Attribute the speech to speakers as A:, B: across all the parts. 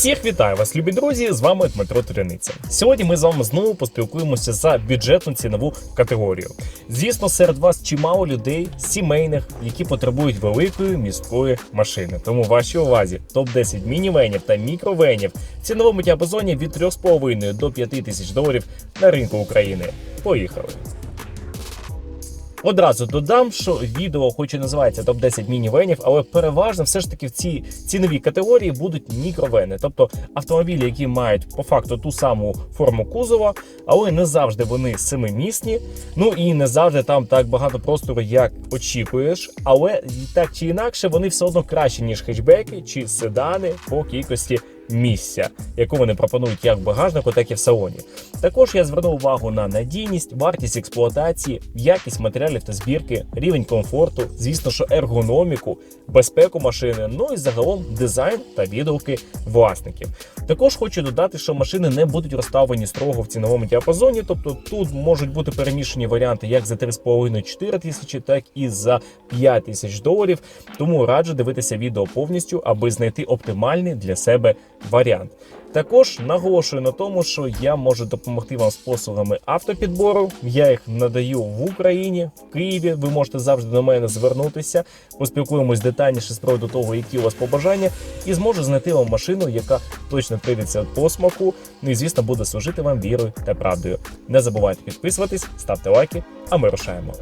A: Всіх вітаю вас, любі друзі! З вами Дмитро Триниця. Сьогодні ми з вами знову поспілкуємося за бюджетну цінову категорію. Звісно, серед вас чимало людей сімейних, які потребують великої міської машини. Тому вашій увазі топ 10 мінівенів та мікровенів в ціновому діапазоні від 3,5 до 5 тисяч доларів на ринку України. Поїхали! Одразу додам, що відео, хоч і називається топ 10 мінівенів, але переважно все ж таки в цій ціновій категорії будуть мікровени, тобто автомобілі, які мають по факту ту саму форму кузова, але не завжди вони семимісні. Ну і не завжди там так багато простору, як очікуєш. Але так чи інакше, вони все одно краще ніж хетчбеки чи седани по кількості місця, яку вони пропонують як в багажнику, так і в салоні. Також я звернув увагу на надійність, вартість експлуатації, якість матеріалів та збірки, рівень комфорту, звісно, що ергономіку, безпеку машини, ну і загалом дизайн та відгуки власників. Також хочу додати, що машини не будуть розставлені строго в ціновому діапазоні, тобто тут можуть бути перемішані варіанти як за 3,5-4 тисячі, так і за 5 тисяч доларів. Тому раджу дивитися відео повністю, аби знайти оптимальний для себе варіант. Також наголошую на тому, що я можу допомогти вам способами автопідбору. Я їх надаю в Україні, в Києві. Ви можете завжди до мене звернутися. Поспілкуємось детальніше з приводу того, які у вас побажання, і зможу знайти вам машину, яка точно прийдеться по смаку. Ну і звісно буде служити вам вірою та правдою. Не забувайте підписуватись, ставте лайки, а ми рушаємо.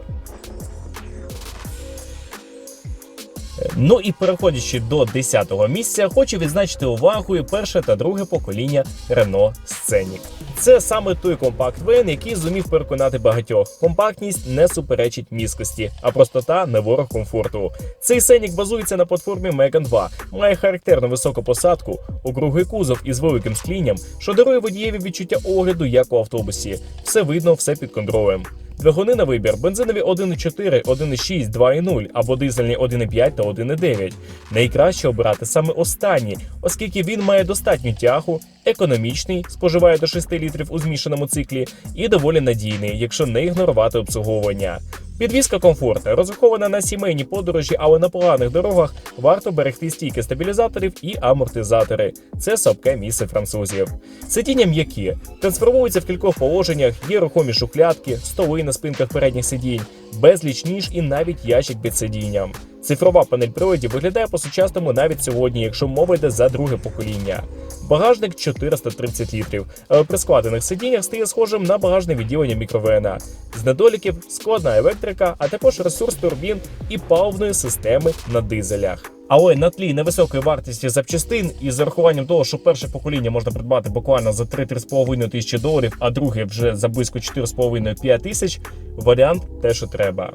A: Ну і переходячи до 10-го місця, хочу відзначити увагою перше та друге покоління Renault Scenic. Це саме той компакт вен, який зумів переконати багатьох. Компактність не суперечить міськості, а простота не ворог комфорту. Цей Scenic базується на платформі Megane 2, має характерну високу посадку, округлий кузов із великим склінням, що дарує водієві відчуття огляду, як у автобусі. Все видно, все під контролем. Двигуни на вибір бензинові 1,4, 1,6, 2,0 або дизельні 1,5 та 1,9. Найкраще обирати саме останні, оскільки він має достатню тягу, економічний, споживає до 6 літрів у змішаному циклі, і доволі надійний, якщо не ігнорувати обслуговування. Підвізка комфортна, розрахована на сімейні подорожі, але на поганих дорогах варто берегти стійки стабілізаторів і амортизатори. Це слабке місце французів. Сидіння м'які, трансформуються в кількох положеннях, є рухомі шухлядки, столи на спинках передніх сидінь, безліч ніж і навіть ящик під сидінням. Цифрова панель приладів виглядає по-сучасному навіть сьогодні, якщо мова йде за друге покоління. Багажник 430 літрів, але при складених сидіннях стає схожим на багажне відділення мікровена. З недоліків складна електрика, а також ресурс турбін і паливної системи на дизелях. Але на тлі невисокої вартості запчастин і з урахуванням того, що перше покоління можна придбати буквально за 3-3,5 тисячі доларів, а друге вже за близько 4,5-5 тисяч, варіант те, що треба.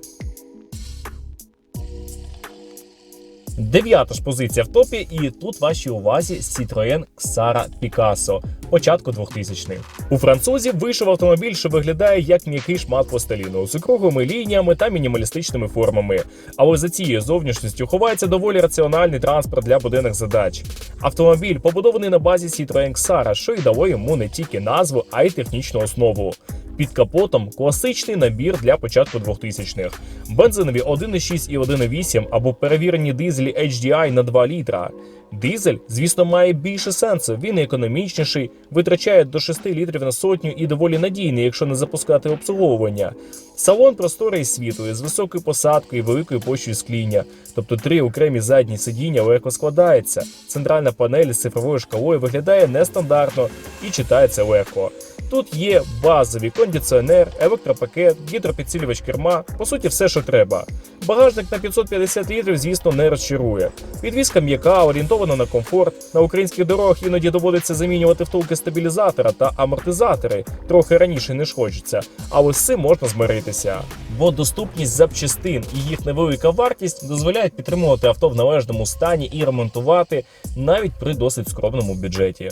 A: Дев'ята ж позиція в топі, і тут вашій увазі Citroën Xara Picasso початку 2000-х. У французів вийшов автомобіль, що виглядає як м'який шмат пластиліну з округлими лініями та мінімалістичними формами. Але за цією зовнішністю ховається доволі раціональний транспорт для буденних задач. Автомобіль побудований на базі Citroën Xara, що й дало йому не тільки назву, а й технічну основу. Під капотом класичний набір для початку 2000-х. Бензинові 1,6 і 1,8 або перевірені дизелі HDI на 2 літра. Дизель, звісно, має більше сенсу. Він економічніший, витрачає до 6 літрів на сотню і доволі надійний, якщо не запускати обслуговування. Салон просторий і світлий, з високою посадкою і великою площею скління, тобто три окремі задні сидіння легко складається. Центральна панель з цифровою шкалою виглядає нестандартно і читається легко. Тут є базовий кондиціонер, електропакет, гідропідсилювач керма, по суті, все, що треба. Багажник на 550 літрів, звісно, не розчарує. Підвізка м'яка, орієнтована на комфорт. На українських дорогах іноді доводиться замінювати втулки стабілізатора та амортизатори. Трохи раніше не хочеться, але з цим можна змиритися. Бо доступність запчастин і їх невелика вартість дозволяють підтримувати авто в належному стані і ремонтувати навіть при досить скромному бюджеті.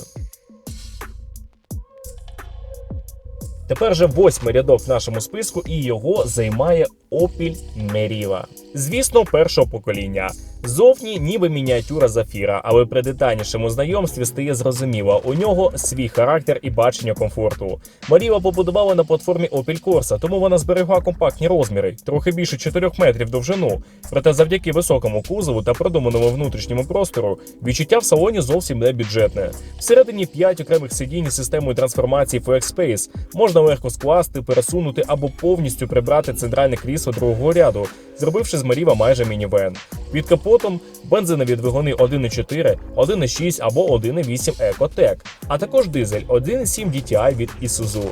A: Тепер же восьмий рядок в нашому списку, і його займає Opel Meriva. Звісно, першого покоління. Зовні ніби мініатюра зафіра, але при детальнішому знайомстві стає зрозуміло, у нього свій характер і бачення комфорту. Маріва побудувала на платформі Opel Corsa, тому вона зберегла компактні розміри, трохи більше 4 метрів довжину. Проте завдяки високому кузову та продуманому внутрішньому простору відчуття в салоні зовсім не бюджетне. Всередині 5 окремих сидінь із системою трансформації FlexSpace можна легко скласти, пересунути або повністю прибрати центральне крісло другого ряду, зробивши з Маріва майже мінівен. Під капотом бензинові двигуни 1.4, 1.6 або 1.8 EcoTec, а також дизель 1.7 DTI від Isuzu.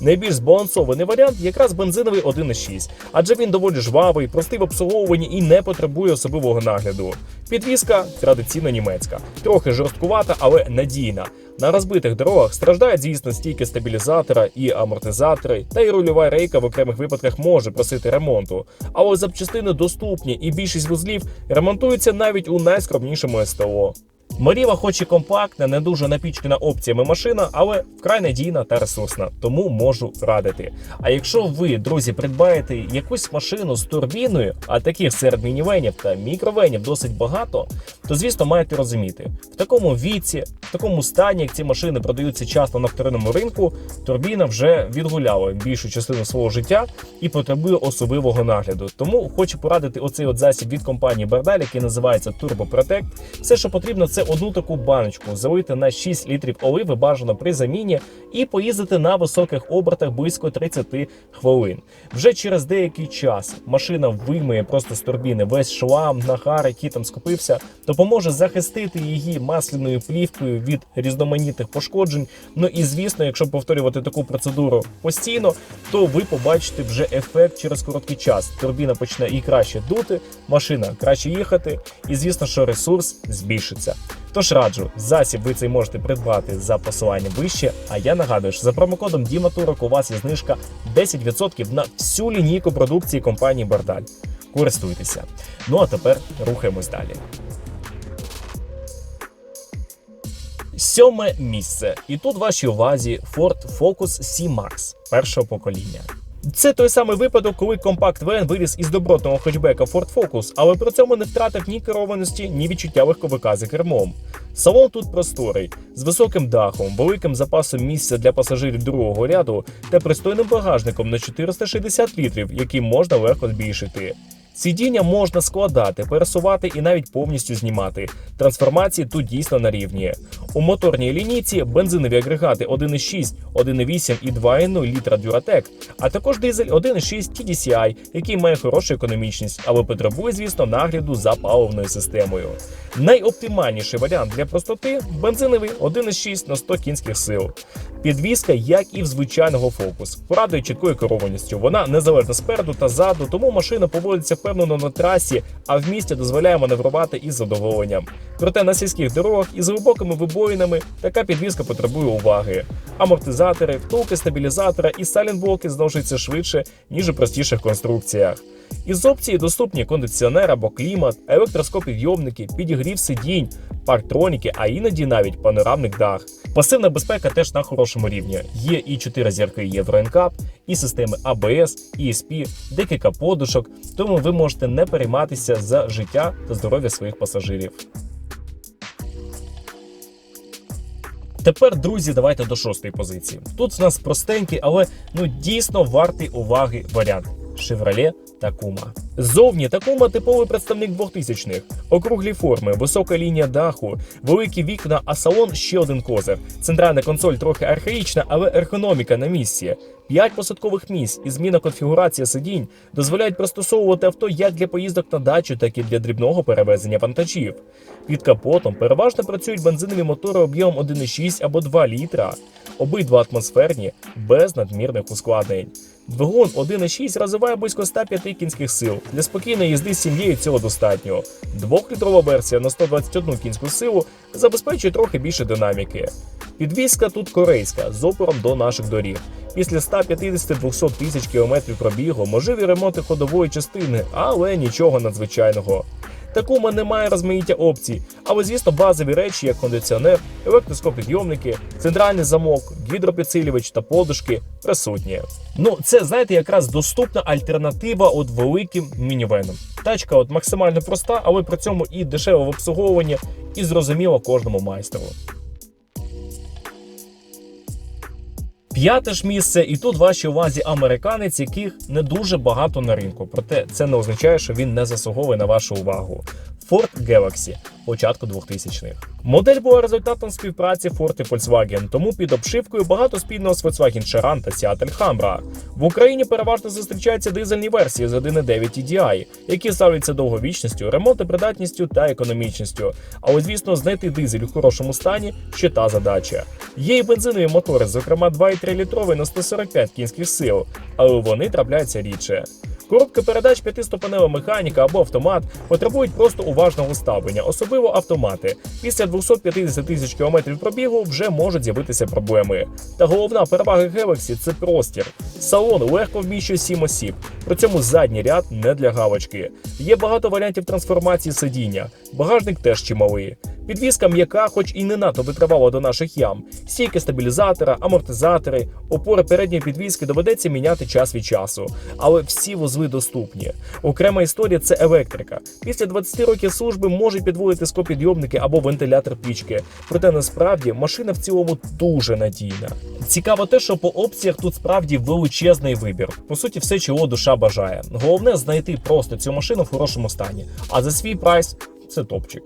A: Найбільш збалансований варіант якраз бензиновий 1.6, адже він доволі жвавий, простий в обслуговуванні і не потребує особливого нагляду. Підвізка традиційно німецька, трохи жорсткувата, але надійна. На розбитих дорогах страждають, звісно, стійки стабілізатора і амортизатори, та й рульова рейка в окремих випадках може просити ремонту. Але запчастини доступні і більшість вузлів ремонтуються навіть у найскромнішому СТО. Маріва, хоч і компактна, не дуже напічкана опціями машина, але вкрай надійна та ресурсна, тому можу радити. А якщо ви, друзі, придбаєте якусь машину з турбіною, а таких серед мінівенів та мікровенів досить багато, то звісно маєте розуміти, в такому віці, в такому стані, як ці машини продаються часто на вторинному ринку, турбіна вже відгуляла більшу частину свого життя і потребує особливого нагляду. Тому хочу порадити оцей от засіб від компанії Бардаль, який називається Turbo Protect. Все, що потрібно, це одну таку баночку залити на 6 літрів оливи, бажано при заміні, і поїздити на високих обертах близько 30 хвилин. Вже через деякий час машина виймає просто з турбіни весь шлам, нагар, який там скопився, допоможе захистити її масляною плівкою від різноманітних пошкоджень. Ну і звісно, якщо повторювати таку процедуру постійно, то ви побачите вже ефект через короткий час. Турбіна почне і краще дути, машина краще їхати, і звісно, що ресурс збільшиться. Тож раджу, засіб ви цей можете придбати за посиланням вище. А я нагадую, що за промокодом Діматурок у вас є знижка 10% на всю лінійку продукції компанії Бардаль. Користуйтеся. Ну а тепер рухаємось далі. Сьоме місце. І тут вашій увазі Ford Focus C-Max першого покоління. Це той самий випадок, коли компакт Вен виліз із добротного хетчбека Ford Focus, але при цьому не втратив ні керованості, ні відчуття легковика за кермом. Салон тут просторий, з високим дахом, великим запасом місця для пасажирів другого ряду та пристойним багажником на 460 літрів, який можна легко збільшити. Сидіння можна складати, пересувати і навіть повністю знімати. Трансформації тут дійсно на рівні. У моторній лінійці бензинові агрегати 1,6, 1,8 і 2,0 літра Duratec, а також дизель 1,6 TDCI, який має хорошу економічність, але потребує, звісно, нагляду за паливною системою. Найоптимальніший варіант для простоти бензиновий 1,6 на 100 кінських сил. Підвізка, як і в звичайного фокус, порадує чіткою керованістю. Вона незалежна спереду та ззаду, тому машина поводиться впевнено на трасі, а в місті дозволяє маневрувати із задоволенням. Проте на сільських дорогах із глибокими вибоїнами така підвізка потребує уваги. Амортизатори, втулки стабілізатора і салінблоки зношуються швидше, ніж у простіших конструкціях. Із опцій доступні кондиціонер або клімат, електроскопідйомники, підігрів сидінь, парктроніки, а іноді навіть панорамник дах. Пасивна безпека теж на хорошому рівні. Є і 4 зірки Євро NCAP, і системи ABS, ESP, декілька подушок, тому ви можете не перейматися за життя та здоров'я своїх пасажирів. Тепер, друзі, давайте до шостої позиції. Тут в нас простенький, але ну дійсно вартий уваги варіант. Chevrolet Такума. Зовні Такума типовий представник 2000-х. Округлі форми, висока лінія даху, великі вікна, а салон ще один козир. Центральна консоль трохи архаїчна, але ергономіка на місці. П'ять посадкових місць і зміна конфігурації сидінь дозволяють пристосовувати авто як для поїздок на дачу, так і для дрібного перевезення вантажів. Під капотом переважно працюють бензинові мотори об'ємом 1,6 або 2 літра, обидва атмосферні, без надмірних ускладнень. Двигун 1,6 розвиває близько 105 кінських сил. Для спокійної їзди з сім'єю цього достатньо. Двохлітрова версія на 121 кінську силу забезпечує трохи більше динаміки. Підвізка тут корейська з опором до наших доріг. Після 150-200 тисяч кілометрів пробігу можливі ремонти ходової частини, але нічого надзвичайного. Такому немає розмаїття опцій, але звісно базові речі, як кондиціонер, електроскопідйомники, центральний замок, гідропідсилювач та подушки присутні. Ну це знаєте, якраз доступна альтернатива от великим мінівенам. Тачка от максимально проста, але при цьому і дешеве в обслуговуванні, і зрозуміло кожному майстру. П'яте ж місце, і тут вашій увазі американець, яких не дуже багато на ринку. Проте це не означає, що він не заслуговує на вашу увагу. Ford Galaxy початку 2000-х. Модель була результатом співпраці Ford і Volkswagen, тому під обшивкою багато спільного з Volkswagen Charan та Seattle Hummer. В Україні переважно зустрічаються дизельні версії з 1.9 TDI, які ставляться довговічністю, ремонтопридатністю та економічністю. Але звісно, знайти дизель у хорошому стані ще та задача. Є і бензинові мотори, зокрема 2,3 літровий на 145 кінських сил, але вони трапляються рідше. Коробка передач п'ятиступенева механіка або автомат потребують просто уважного ставлення, особливо автомати. Після 250 тисяч кілометрів пробігу вже можуть з'явитися проблеми. Та головна перевага Galaxy – це простір. Салон легко вміщує 7 осіб. При цьому задній ряд не для галочки. Є багато варіантів трансформації сидіння. Багажник теж чималий. Підвізка м'яка, хоч і не надто витривала до наших ям. Стійки стабілізатора, амортизатори, опори передньої підвізки доведеться міняти час від часу. Але всі вузли доступні. Окрема історія це електрика. Після 20 років служби можуть підводити склопідйомники або вентилятор пічки. Проте насправді машина в цілому дуже надійна. Цікаво те, що по опціях тут справді величезний вибір. По суті, все, чого душа бажає. Головне знайти просто цю машину в хорошому стані. А за свій прайс це топчик.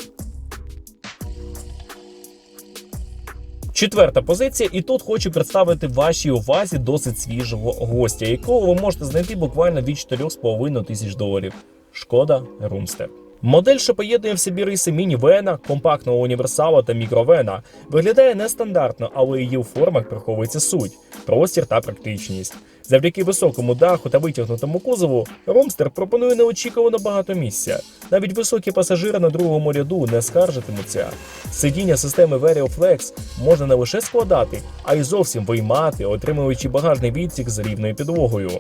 A: Четверта позиція, і тут хочу представити вашій увазі досить свіжого гостя, якого ви можете знайти буквально від 4,5 тисяч доларів. Шкода Румстер. Модель, що поєднує в собі риси міні-вена, компактного універсала та мікровена, виглядає нестандартно, але її у формах приховується суть, простір та практичність. Завдяки високому даху та витягнутому кузову, Ромстер пропонує неочікувано багато місця. Навіть високі пасажири на другому ряду не скаржитимуться. Сидіння системи VarioFlex можна не лише складати, а й зовсім виймати, отримуючи багажний відсік з рівною підлогою.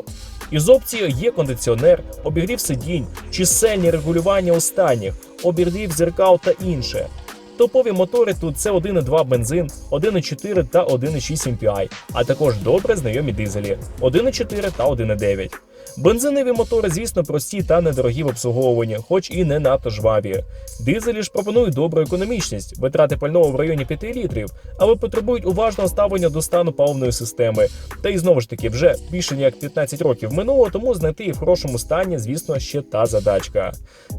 A: Із опцією є кондиціонер, обігрів сидінь, чисельні регулювання останніх, обігрів зеркал та інше. Топові мотори тут це 1,2 бензин, 1,4 та 1,6 MPI, а також добре знайомі дизелі 1,4 та 1,9. Бензинові мотори, звісно, прості та недорогі в обслуговуванні, хоч і не надто жваві. Дизелі ж пропонують добру економічність, витрати пального в районі 5 літрів, але потребують уважного ставлення до стану паливної системи. Та й знову ж таки, вже більше ніяк 15 років минуло, тому знайти їх в хорошому стані, звісно, ще та задачка.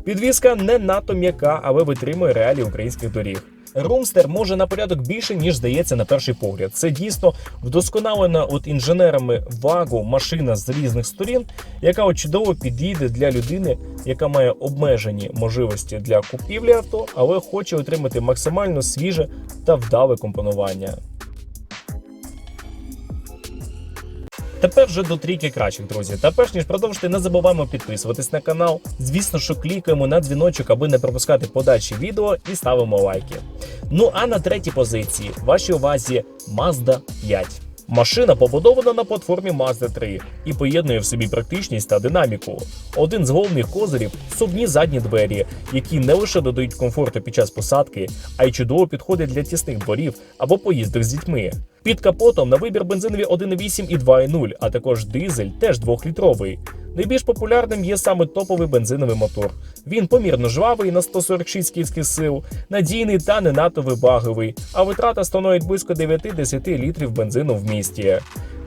A: Підвізка не надто м'яка, але витримує реалії українських доріг. Румстер може на порядок більше, ніж здається на перший погляд. Це дійсно вдосконалена от інженерами вагу машина з різних сторін, яка от чудово підійде для людини, яка має обмежені можливості для купівлі авто, але хоче отримати максимально свіже та вдале компонування. Тепер вже до трійки кращих, друзі. Та перш ніж продовжити, не забуваємо підписуватись на канал. Звісно, що клікаємо на дзвіночок, аби не пропускати подальші відео і ставимо лайки. Ну а на третій позиції вашій увазі Mazda 5. Машина побудована на платформі Mazda 3 і поєднує в собі практичність та динаміку. Один з головних козирів субні задні двері, які не лише додають комфорту під час посадки, а й чудово підходять для тісних дворів або поїздок з дітьми. Під капотом на вибір бензинові 1.8 і 2.0, а також дизель, теж 2-літровий. Найбільш популярним є саме топовий бензиновий мотор. Він помірно жвавий на 146 кінських сил, надійний та не надто вибагливий, а витрата становить близько 9-10 літрів бензину в місті.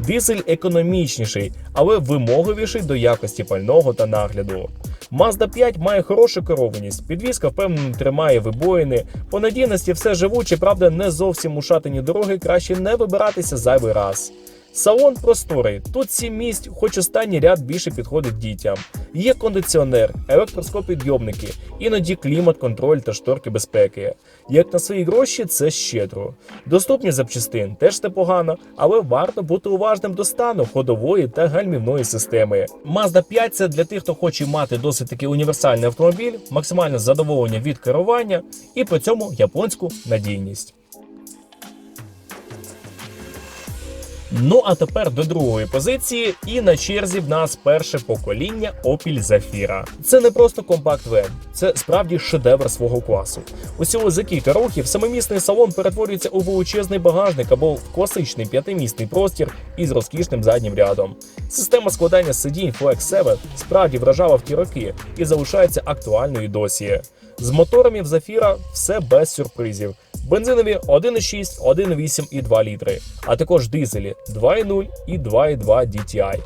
A: Дизель економічніший, але вимогливіший до якості пального та нагляду. Mazda 5 має хорошу керованість, підвізка впевнено тримає вибоїни. По надійності все живуче, правда, не зовсім ушатані дороги краще не вибиратися зайвий раз. Салон просторий. Тут сім місць, хоч останній ряд більше підходить дітям. Є кондиціонер, електроскопідйомники, іноді клімат-контроль та шторки безпеки. Як на свої гроші, це щедро. Доступність запчастин теж непогано, але варто бути уважним до стану ходової та гальмівної системи. Mazda 5 це для тих, хто хоче мати досить таки універсальний автомобіль, максимальне задоволення від керування і при цьому японську надійність. Ну а тепер до другої позиції, і на черзі в нас перше покоління Opel Zafira. Це не просто компакт вен, це справді шедевр свого класу. Усього за кілька років самомісний салон перетворюється у величезний багажник або класичний п'ятимісний простір із розкішним заднім рядом. Система складання сидінь Flex 7 справді вражала в ті роки і залишається актуальною досі. З моторами в Zafira все без сюрпризів. Бензинові 1,6, 1,8 і 2 літри, а також дизелі 2,0 і 2,2 DTI.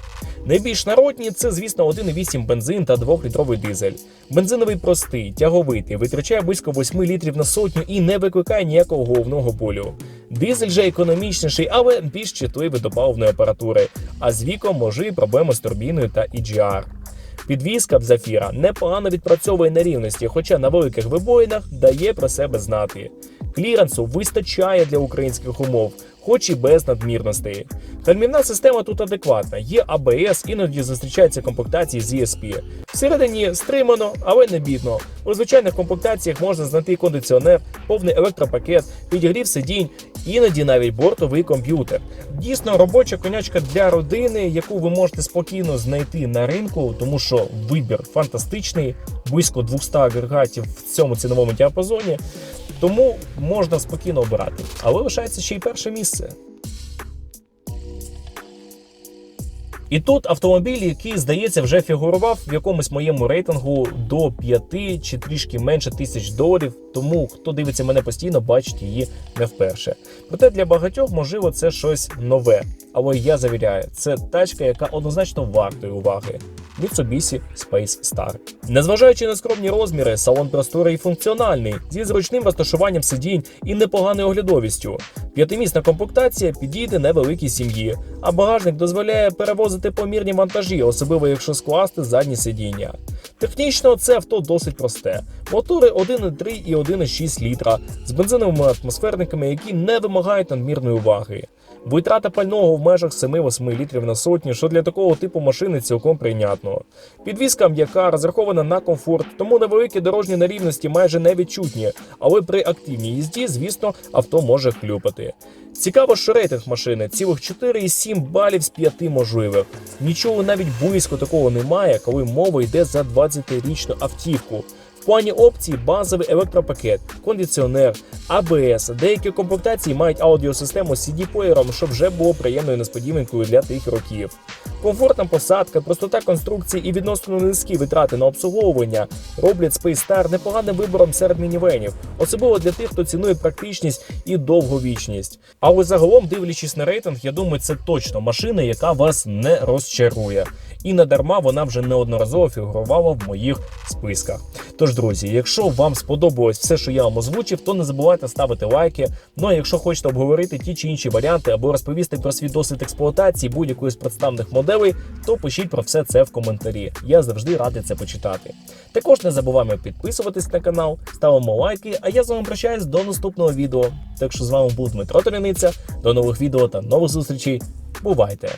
A: Найбільш народні це, звісно, 1,8 бензин та 2-літровий дизель. Бензиновий простий, тяговитий, витрачає близько 8 літрів на сотню і не викликає ніякого головного болю. Дизель же економічніший, але більш чутливий до паливної апаратури, а з віком може і проблеми з турбіною та EGR. Підвізка в Зафіра непогано відпрацьовує на рівності, хоча на великих вибоїнах дає про себе знати. Кліренсу вистачає для українських умов, хоч і без надмірностей. Гальмівна система тут адекватна, є АБС, іноді зустрічаються комплектації з ESP. Всередині стримано, але не бідно. У звичайних комплектаціях можна знайти кондиціонер, повний електропакет, підігрів сидінь, іноді навіть бортовий комп'ютер. Дійсно, робоча конячка для родини, яку ви можете спокійно знайти на ринку, тому що вибір фантастичний, близько 200 агрегатів в цьому ціновому діапазоні. Тому можна спокійно обирати. Але лишається ще й перше місце. І тут автомобіль, який, здається, вже фігурував в якомусь моєму рейтингу до 5 чи трішки менше тисяч доларів. Тому хто дивиться мене постійно, бачить її не вперше. Проте для багатьох, можливо, це щось нове. Але я завіряю, це тачка, яка однозначно вартої уваги. Mitsubishi Space Star. Незважаючи на скромні розміри, салон просторий і функціональний, зі зручним розташуванням сидінь і непоганою оглядовістю. П'ятимісна комплектація підійде невеликій сім'ї, а багажник дозволяє перевозити помірні вантажі, особливо якщо скласти задні сидіння. Технічно це авто досить просте. Мотори 1,3 і 1,6 літра з бензиновими атмосферниками, які не вимагають надмірної уваги. Витрата пального в межах 7-8 літрів на сотню, що для такого типу машини цілком прийнятно. Підвізка м'яка розрахована на комфорт, тому невеликі дорожні нерівності майже не відчутні, але при активній їзді, звісно, авто може хлюпати. Цікаво, що рейтинг машини цілих 4,7 балів з 5 можливих. Нічого навіть близько такого немає, коли мова йде за 20-річну автівку. В плані опцій базовий електропакет, кондиціонер, АБС. Деякі комплектації мають аудіосистему з CD-плеєром, що вже було приємною несподіванкою для тих років. Комфортна посадка, простота конструкції і відносно низькі витрати на обслуговування роблять Space непоганим вибором серед мінівенів, особливо для тих, хто цінує практичність і довговічність. Але загалом, дивлячись на рейтинг, я думаю, це точно машина, яка вас не розчарує. І не дарма вона вже неодноразово фігурувала в моїх списках. Тож, друзі, якщо вам сподобалось все, що я вам озвучив, то не забувайте ставити лайки. Ну а якщо хочете обговорити ті чи інші варіанти або розповісти про свій досвід експлуатації будь-якої з представних моделей, то пишіть про все це в коментарі. Я завжди радий це почитати. Також не забуваємо підписуватись на канал, ставимо лайки. А я з вами прощаюсь до наступного відео. Так що з вами був Дмитро Толяниця. До нових відео та нових зустрічей. Бувайте!